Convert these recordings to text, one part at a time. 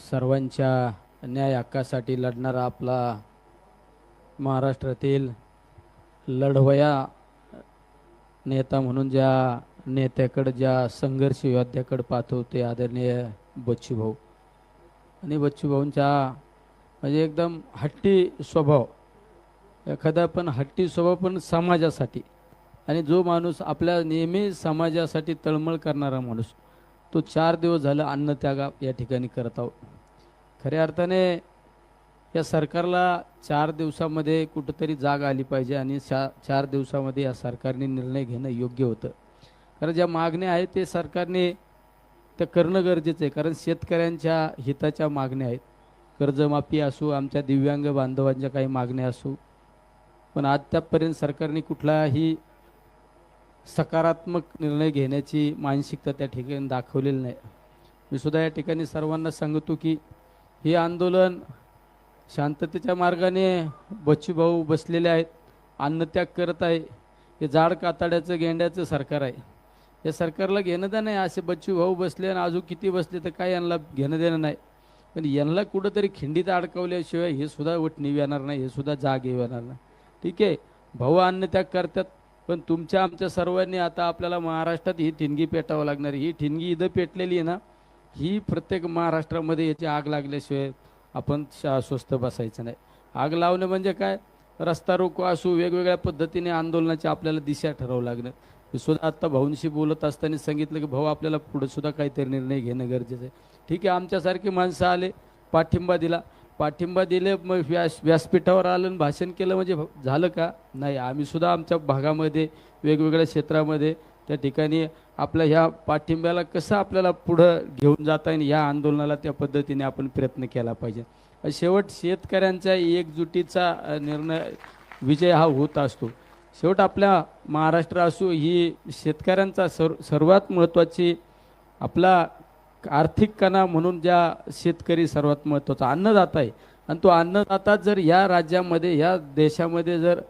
सर्वांच्या न्याय हक्कासाठी लढणारा आपला महाराष्ट्रातील लढवया नेता म्हणून ज्या नेत्याकडं ज्या संघर्ष योद्ध्याकडं पाहतो ते आदरणीय बच्चूभाऊ. आणि बच्चूभाऊंच्या म्हणजे एकदम हट्टी स्वभाव. एखादा पण हट्टी स्वभाव पण समाजासाठी. आणि जो माणूस आपल्या नेहमी समाजासाठी तळमळ करणारा माणूस तो चार दिवस झालं अन्नत्यागा या ठिकाणी करत आहोत. खऱ्या अर्थाने या सरकारला चार दिवसामध्ये कुठंतरी जाग आली पाहिजे आणि चा चार दिवसामध्ये या सरकारने निर्णय घेणं योग्य होतं. कारण ज्या मागण्या आहेत ते सरकारने त्या करणं गरजेचं आहे. कारण शेतकऱ्यांच्या हिताच्या मागण्या आहेत. कर्जमाफी असू आमच्या दिव्यांग बांधवांच्या काही मागण्या असू. पण आतापर्यंत सरकारने कुठलाही सकारात्मक निर्णय घेण्याची मानसिकता त्या ठिकाणी दाखवलेली नाही. मी सुद्धा या ठिकाणी सर्वांना सांगतो की हे आंदोलन शांततेच्या मार्गाने बच्चूभाऊ बसलेले आहेत अन्नत्याग करत आहे. हे जाड कातड्याचं गेंड्याचं सरकार आहे. या सरकारला घेणं देणं नाही असे बच्चू भाऊ बसले आणि अजून किती बसले तर काय यांना घेणं देणं नाही. पण यांना कुठंतरी खिंडीत अडकवल्याशिवाय हे सुद्धा वटणी येणार नाही हे सुद्धा जाग येणार नाही. ठीक आहे भाऊ अन्नत्याग करतात पण तुमच्या आमच्या सर्वांनी आता आपल्याला महाराष्ट्रात ही ठिणगी पेटावं लागणार ही ठिणगी इथं पेटलेली आहे ना ही प्रत्येक महाराष्ट्रामध्ये याची आग लागल्याशिवाय आपण शा स्वस्थ बसायचं नाही. आग लावणं म्हणजे काय? रस्ता रोको असू वेगवेगळ्या पद्धतीने आंदोलनाची आपल्याला दिशा ठरवावं लागणं. मी सुद्धा आत्ता भाऊंशी बोलत असताना सांगितलं की भाऊ आपल्याला पुढे सुद्धा काहीतरी निर्णय घेणं गरजेचं आहे. ठीक आहे आमच्यासारखी माणसं आले पाठिंबा दिला. पाठिंबा दिले मग व्यास व्यासपीठावर आलं आणि भाषण केलं म्हणजे भ- झालं का? नाही आम्ही सुद्धा आमच्या भागामध्ये वेगवेगळ्या क्षेत्रामध्ये त्या ठिकाणी आपल्या ह्या पाठिंब्याला कसं आपल्याला पुढं घेऊन जाता येईल ह्या आंदोलनाला त्या पद्धतीने आपण प्रयत्न केला पाहिजे. शेवट शेतकऱ्यांच्या एकजुटीचा निर्णय विजय हा होत असतो. शेवट आपल्या महाराष्ट्र असो ही शेतकऱ्यांचा सर्व सर्वात महत्त्वाची आपला आर्थिक कणा म्हणून ज्या शेतकरी सर्वात महत्त्वाचा अन्नदाता आहे. आणि तो अन्नदाता जर या राज्यामध्ये या देशामध्ये जर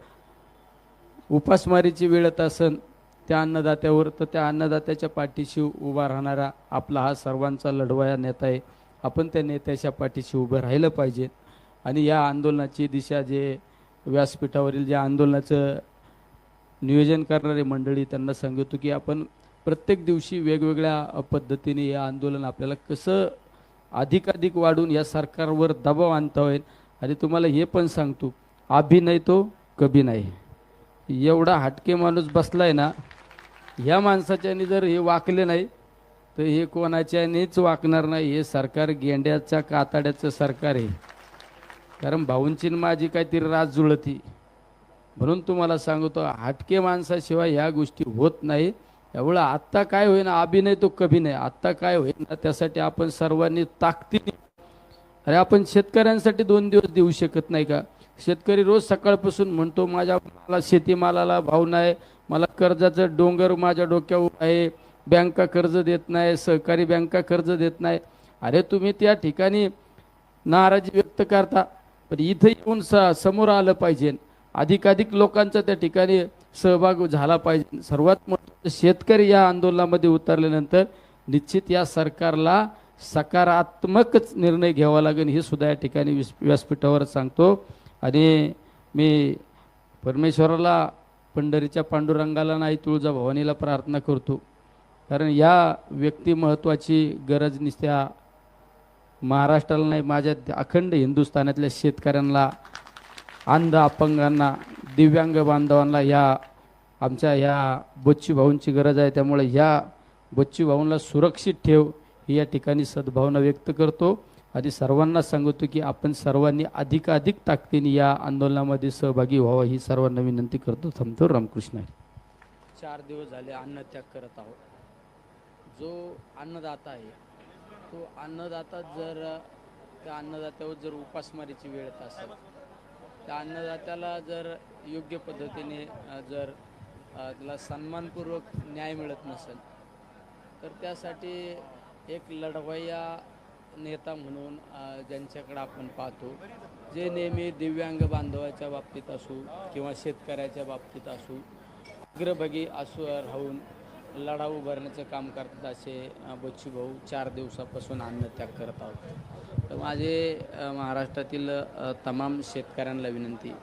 उपासमारीची वेळ येत असेल त्या अन्नदात्यावर तर त्या अन्नदात्याच्या पाठीशी उभा राहणारा आपला हा सर्वांचा लढवाया नेता आहे. आपण त्या नेत्याच्या पाठीशी उभं राहिलं पाहिजे. आणि या आंदोलनाची दिशा जे व्यासपीठावरील जे आंदोलनाचं नियोजन करणारे मंडळी त्यांना सांगतो की आपण प्रत्येक दिवशी वेगवेगळ्या पद्धतीने हे आंदोलन आपल्याला कसं अधिकाधिक वाढून या सरकारवर दबाव आणता होईल आणि तुम्हाला हे पण सांगतो आभी नाही तो कभी नाही. एवढा हटके माणूस बसलाय ना ह्या माणसाच्याने जर हे वाकले नाही तर हे कोणाच्यानेच वाकणार नाही. हे सरकार गेंड्याच्या काताड्याचं सरकार आहे. कारण भाऊंची माझी काहीतरी राज जुळती. म्हणून तुम्हाला सांगतो हटके माणसाशिवाय ह्या गोष्टी होत नाही एवढं आत्ता काय होईन अभिनय तो कभी नाही. आत्ता काय होईना ना त्यासाठी आपण सर्वांनी ताकदीने अरे आपण शेतकऱ्यांसाठी दोन दिवस देऊ शकत नाही का? शेतकरी रोज सकाळपासून म्हणतो माझ्या मला शेतीमालाला भाव नाही. मला कर्जाचं डोंगर माझ्या डोक्यावर आहे. बँका कर्ज देत नाही सहकारी बँका कर्ज देत नाही. अरे तुम्ही त्या ठिकाणी नाराजी व्यक्त करता पण इथं येऊन स समोर आलं पाहिजे. अधिकाधिक लोकांचं त्या ठिकाणी सहभाग झाला पाहिजे. सर्वात मोठं शेतकरी या आंदोलनामध्ये उतरल्यानंतर निश्चित या सरकारला सकारात्मकच निर्णय घ्यावा लागेल हे सुद्धा या ठिकाणी विस व्यासपीठावर सांगतो. आणि मी परमेश्वराला पंढरीच्या पांडुरंगाला नाही तुळजाभवानीला प्रार्थना करतो. कारण या व्यक्ती महत्त्वाची गरज निस्त्या महाराष्ट्राला नाही माझ्या अखंड हिंदुस्थानातल्या शेतकऱ्यांना अंध अपंगांना दिव्यांग बांधवांना ह्या आमच्या ह्या बच्चू भाऊंची गरज आहे. त्यामुळे ह्या बच्चू भाऊंना सुरक्षित ठेव ही या ठिकाणी सद्भावना व्यक्त करतो. आणि सर्वांना सांगतो की आपण सर्वांनी अधिकाधिक ताकदीने या आंदोलनामध्ये सहभागी व्हावा ही सर्वांना विनंती करतो. थांबतो. रामकृष्ण चार दिवस झाले अन्नत्याग करत आहोत. जो अन्नदाता आहे तो अन्नदाता जर त्या अन्नदात्यावर जर उपासमारीची वेळ येत असेल त्या अन्नदात्याला जर योग्य पद्धतीने जर त्याला सन्मानपूर्वक न्याय मिळत नसेल तर त्यासाठी एक लढवय्या नेता म्हणून ज्यांच्याकडं ज्यांच्याकडे आपण पाहतो जे नेहमी दिव्यांग बांधवाच्या बाबतीत असू किंवा शेतकऱ्याच्या बाबतीत असू अग्रभागी असू राहून लढा उभारण्याचं काम करतात असे बच्ची भाऊ चार दिवसापासून अन्नत्याग करत आहोत. तर माझे महाराष्ट्रातील तमाम शेतकऱ्यांना विनंती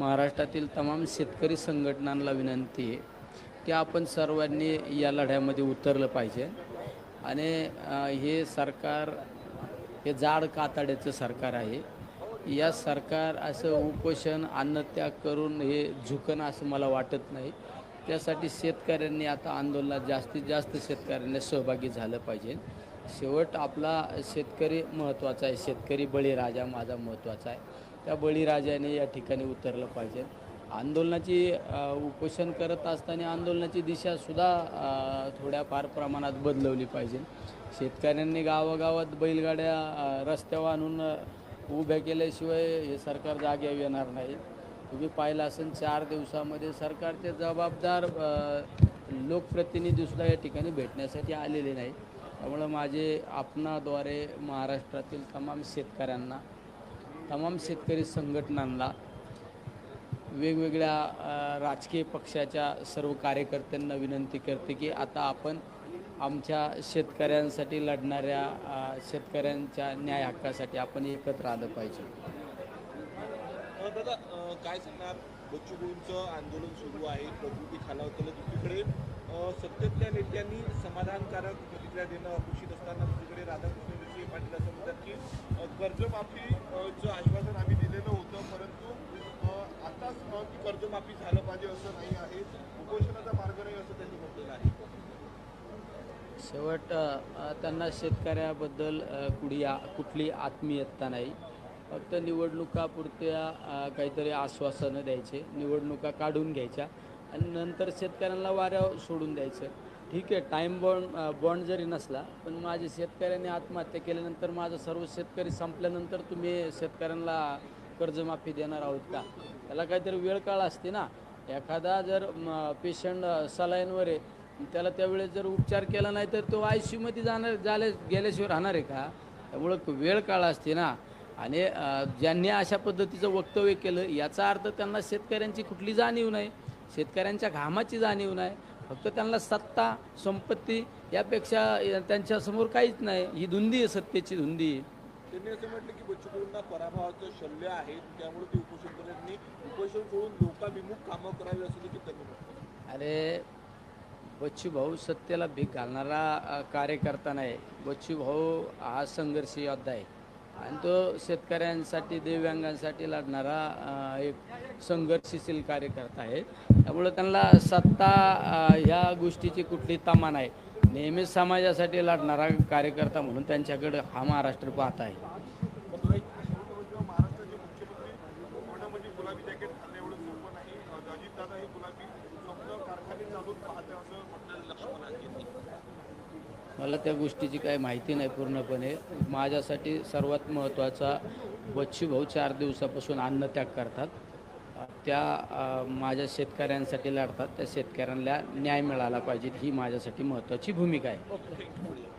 महाराष्ट्रातील तमाम शेतकरी संघटनांना विनंती आहे की आपण सर्वांनी या लढ्यामध्ये उतरलं पाहिजे. आणि हे सरकार हे जाड कातड्याचं सरकार आहे. या सरकार असं उपोषण अन्नत्याग करून हे झुकणं असं मला वाटत नाही. त्यासाठी शेतकऱ्यांनी आता आंदोलनात जास्तीत जास्त शेतकऱ्यांनी सहभागी झालं पाहिजे. शेवट आपला शेतकरी महत्त्वाचा आहे. शेतकरी बळीराजा माझा महत्त्वाचा आहे. त्या बळीराजाने या ठिकाणी उतरलं पाहिजे. आंदोलनाची उपोषण करत असताना आंदोलनाची दिशासुद्धा थोड्याफार प्रमाणात बदलवली पाहिजे. शेतकऱ्यांनी गावागावात बैलगाड्या रस्त्यावर आणून उभ्या केल्याशिवाय हे सरकार जाग्यावर येणार नाही. तुम्ही पाहिलं असेल चार दिवसामध्ये सरकारचे जबाबदार लोकप्रतिनिधीसुद्धा या ठिकाणी भेटण्यासाठी आलेले नाही त्यामुळं माझे आपणाद्वारे महाराष्ट्रातील तमाम शेतकऱ्यांना तमाम शेतकरी संघटनांना वेगवेगळ्या राजकीय पक्षाच्या सर्व कार्यकर्त्यांना विनंती करते की आता आपण आमच्या शेतकऱ्यांसाठी लढणाऱ्या शेतकऱ्यांच्या न्याय हक्कासाठी आपण एकत्र आलं पाहिजे. दादा काय सांगणार? बच्चूभाऊंचं आंदोलन सुरू आहे प्रकृती खालावतलं दुसरीकडे. अ, सत्तेतल्या नेत्यांनी समाधानकारक प्रतिक्रिया देणं अपेक्षित असताना दुसरीकडे राधाकृष्ण विखे पाटील असं म्हणतात की अ, कर्जमाफीचं आश्वासन आम्ही दिलेलं होतं परंतु आताच की कर्जमाफी झालं पाहिजे असं नाही आहे. उपोषणाचा मार्ग नाही असं त्यांनी म्हटलेलं आहे. शेवट त्यांना शेतकऱ्याबद्दल अ, कुणी कुठली आत्मीयता नाही. फक्त निवडणुकापुरत्या काहीतरी आश्वासनं द्यायचे निवडणुका काढून घ्यायच्या आणि नंतर शेतकऱ्यांना वाऱ्या सोडून द्यायचं. ठीक आहे टाईम बॉन्ड बॉन्ड जरी नसला पण माझे शेतकऱ्यांनी आत्महत्या केल्यानंतर माझं सर्व शेतकरी संपल्यानंतर तुम्ही शेतकऱ्यांना कर्जमाफी देणार आहोत का? त्याला काहीतरी वेळ काळ असते ना. एखादा जर पेशंट सलाईनवर आहे त्याला त्यावेळेस जर उपचार केला नाही तर तो आय सीमध्ये जाणार झाले गेल्याशिवाय राहणार आहे का? त्यामुळं वेळ काळ असते ना. आणि ज्यांनी अशा पद्धतीचं वक्तव्य केलं याचा अर्थ त्यांना शेतकऱ्यांची कुठली जाणीव नाही. शेतकऱ्यांच्या घामाची जाणीव नाही. फक्त त्यांना सत्ता संपत्ती यापेक्षा त्यांच्यासमोर काहीच नाही. ही धुंदी आहे सत्तेची धुंदी. आहे त्यांनी असं म्हटलं की बच्चूभाऊंना पराभवाचं शल्य आहे त्यामुळे ते उपोषणकर्त्यांनी उपोषण सोडून लोकाभिमुख कामं करावी असं देखील त्यांनी म्हटलं. अरे बच्चू भाऊ सत्तेला भीक घालणारा कार्यकर्ता नाही. बच्चू भाऊ हा संघर्षी योद्धा आहे. आणि तो शेतकऱ्यांसाठी दिव्यांगांसाठी लढणारा एक संघर्षशील कार्यकर्ता आहे. त्यामुळं त्यांना सत्ता ह्या गोष्टीची कुठली तमा नाही. नेहमीच समाजासाठी लढणारा कार्यकर्ता म्हणून त्यांच्याकडे हा महाराष्ट्र पाहत आहे. मला त्या गोष्टीची काही माहिती नाही पूर्णपणे. माझ्यासाठी सर्वात महत्त्वाचा बच्चू भाऊ चार दिवसापासून अन्नत्याग करतात. त्या माझ्या शेतकऱ्यांसाठी लढतात. त्या शेतकऱ्यांना न्याय मिळाला पाहिजे ही माझ्यासाठी महत्त्वाची भूमिका आहे.